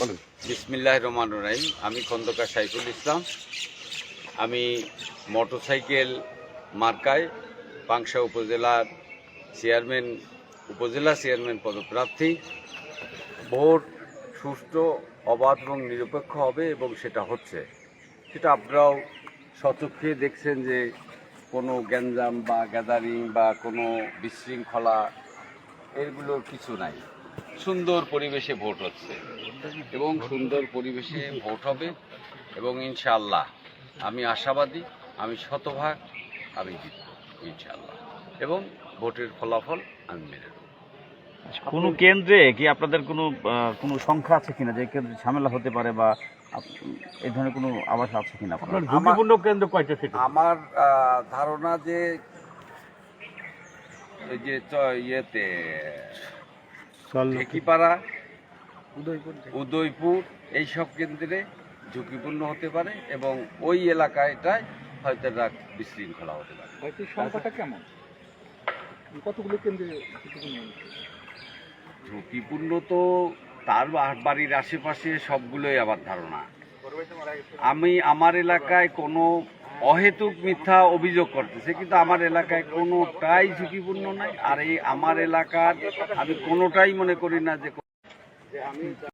বলুন। বিসমিল্লাহ রহমান রাহিম। আমি খন্দকার সাইফুল ইসলাম। আমি মোটরসাইকেল মার্কায় পাংশা উপজেলার চেয়ারম্যান, উপজেলা চেয়ারম্যান পদপ্রার্থী। ভোট সুষ্ঠু, অবাধ এবং নিরপেক্ষ হবে এবং সেটা হচ্ছে। সেটা আপনারাও সচক্ষে দেখছেন যে কোনো গ্যাঞ্জাম বা গ্যাদারিং বা কোনো বিশৃঙ্খলা, এগুলোর কিছু নাই। সুন্দর পরিবেশে ভোট হচ্ছে। এবং সুন্দর পরিবেশে ভোট হবে এবং ইনশাআল্লাহ আমি আশাবাদী আমি শতভাগ আমি জিতব ইনশাআল্লাহ। এবং ভোটের ফলাফল আমি মেনে নেব। কোনো কেন্দ্রে কি আপনাদের কোনো কোনো সংখ্যা আছে কিনা? যে কেন্দ্রে ঝামেলা হতে পারে বা এই ধরনের কোনো আবাস আছে কিনা ঝুঁকিপূর্ণ কেন্দ্র কয়টা থেকে আমার ধারণা যে যে ইয়েতে ঢেকিপাড়া উদয়পুর এইসব কেন্দ্রে ঝুঁকিপূর্ণ হতে পারে এবং ওই এলাকাটায় হয়তো রাগ বিশৃঙ্খলা হতে পারে। সংখ্যাটা কেমন? কতগুলো কেন্দ্রে ঝুঁকিপূর্ণ তো তার বাড়ির আশেপাশে সবগুলোই আমার ধারণা। আমি আমার এলাকায় কোনো অহেতুক মিথ্যা অভিযোগ করতেছে, কিন্তু আমার এলাকায় কোনোটাই ঝুঁকিপূর্ণ নাই। আর এই আমার এলাকার আমি কোনোটাই মনে করি না যে